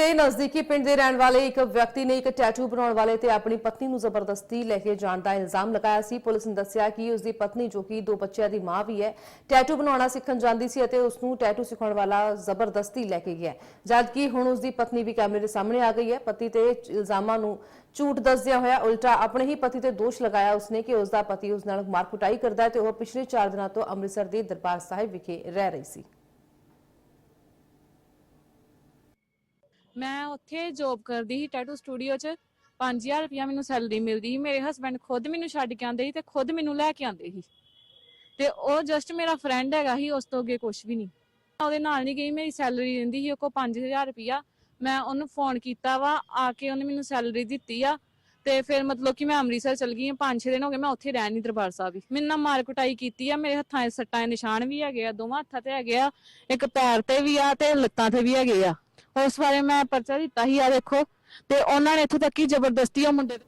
ਦੇ ਨਜ਼ਦੀਕੀ ਪਿੰਡ ਦੇ ਰਹਿਣ ਵਾਲੇ ਇੱਕ ਵਿਅਕਤੀ ਨੇ ਇੱਕ ਟੈਟੂ ਬਣਾਉਣ ਵਾਲੇ ਤੇ ਆਪਣੀ ਪਤਨੀ ਨੂੰ ਜ਼ਬਰਦਸਤੀ ਲੈ ਕੇ ਜਾਣ ਦਾ ਇਲਜ਼ਾਮ ਲਗਾਇਆ ਸੀ। ਪੁਲਿਸ ਨੇ ਦੱਸਿਆ ਕਿ ਉਸ ਦੀ ਪਤਨੀ, ਜੋ ਕਿ ਦੋ ਬੱਚਿਆਂ ਦੀ ਮਾਂ ਵੀ ਹੈ ਟੈਟੂ ਬਣਾਉਣਾ ਸਿੱਖਣ ਜਾਂਦੀ ਸੀ ਅਤੇ ਉਸ ਨੂੰ ਟੈਟੂ ਸਿਖਾਉਣ ਵਾਲਾ ਜ਼ਬਰਦਸਤੀ ਲੈ ਕੇ ਗਿਆ ਜਦਕਿ ਹੁਣ ਉਸ ਦੀ ਪਤਨੀ ਵੀ ਕੈਮਰੇ ਦੇ ਸਾਹਮਣੇ ਆ ਗਈ ਹੈ, ਪਤੀ ਤੇ ਇਲਜ਼ਾਮਾਂ ਨੂੰ ਝੂਠ ਦੱਸਦਿਆਂ ਹੋਇਆ ਉਲਟਾ ਆਪਣੇ ਹੀ ਪਤੀ ਤੇ ਦੋਸ਼ ਲਗਾਇਆ ਉਸਨੇ ਕਿ ਉਸ ਦਾ ਪਤੀ ਉਸ ਨਾਲ ਮਾਰ ਕੁਟਾਈ ਕਰਦਾ ਹੈ ਤੇ ਉਹ ਪਿਛਲੇ 4 ਦਿਨਾਂ ਤੋਂ ਅੰਮ੍ਰਿਤਸਰ ਦੇ ਦਰਬਾਰ ਸਾਹਿਬ ਵਿਖੇ ਰਹਿ ਰਹੀ ਸੀ। ਮੈਂ ਉੱਥੇ ਜੌਬ ਕਰਦੀ ਸੀ ਟੈਟੂ ਸਟੂਡੀਓ 'ਚ। 5000 ਰੁਪਇਆ ਮੈਨੂੰ ਸੈਲਰੀ ਮਿਲਦੀ ਸੀ। ਮੇਰੇ ਹਸਬੰਡ ਖੁਦ ਮੈਨੂੰ ਛੱਡ ਕੇ ਆਉਂਦੇ ਸੀ ਤੇ ਖੁਦ ਮੈਨੂੰ ਲੈ ਕੇ ਆਉਂਦੇ ਸੀ। ਤੇ ਉਹ ਜਸਟ ਮੇਰਾ ਫਰੈਂਡ ਹੈਗਾ ਸੀ, ਉਸ ਤੋਂ ਅੱਗੇ ਕੁਝ ਵੀ ਨਹੀਂ। ਮੈਂ ਉਹਦੇ ਨਾਲ ਨਹੀਂ ਗਈ, ਮੇਰੀ ਸੈਲਰੀ ਦਿੰਦੀ ਸੀ ਉਹ ਕੋ 5000 ਰੁਪਇਆ ਮੈਂ ਉਹਨੂੰ ਫੋਨ ਕੀਤਾ ਵਾ, ਆ ਕੇ ਉਹਨੇ ਮੈਨੂੰ ਸੈਲਰੀ ਦਿੱਤੀ ਆ। ਤੇ ਫਿਰ ਮਤਲਬ ਕਿ ਮੈਂ ਅੰਮ੍ਰਿਤਸਰ ਚਲ ਗਈ ਹਾਂ 5-6 ਦਿਨ ਹੋ ਗਏ, ਮੈਂ ਉੱਥੇ ਰਹਿ ਨਹੀਂ ਦਰਬਾਰ ਸਾਹਿਬ ਵੀ ਮੇਰੇ ਨਾਲ ਮਾਰ ਕੁਟਾਈ ਕੀਤੀ ਆ। ਮੇਰੇ ਹੱਥਾਂ 'ਚ ਸੱਟਾਂ ਦੇ ਨਿਸ਼ਾਨ ਵੀ ਹੈਗੇ ਆ, ਦੋਵਾਂ ਹੱਥਾਂ ਤੇ ਹੈਗੇ ਆ। ਇੱਕ ਪੈਰ ਤੇ ਵੀ ਆ ਤੇ ਲੱਤਾਂ ਤੇ ਵੀ ਹੈਗੇ ਆ। ਉਸ ਬਾਰੇ ਮੈਂ ਪਰਚਾ ਦਿੱਤਾ ਸੀ। ਆ ਦੇਖੋ, ਤੇ ਉਹਨਾਂ ਨੇ ਇੱਥੋਂ ਤੱਕ ਕਿ ਜ਼ਬਰਦਸਤੀ ਉਹ ਮੁੰਡੇ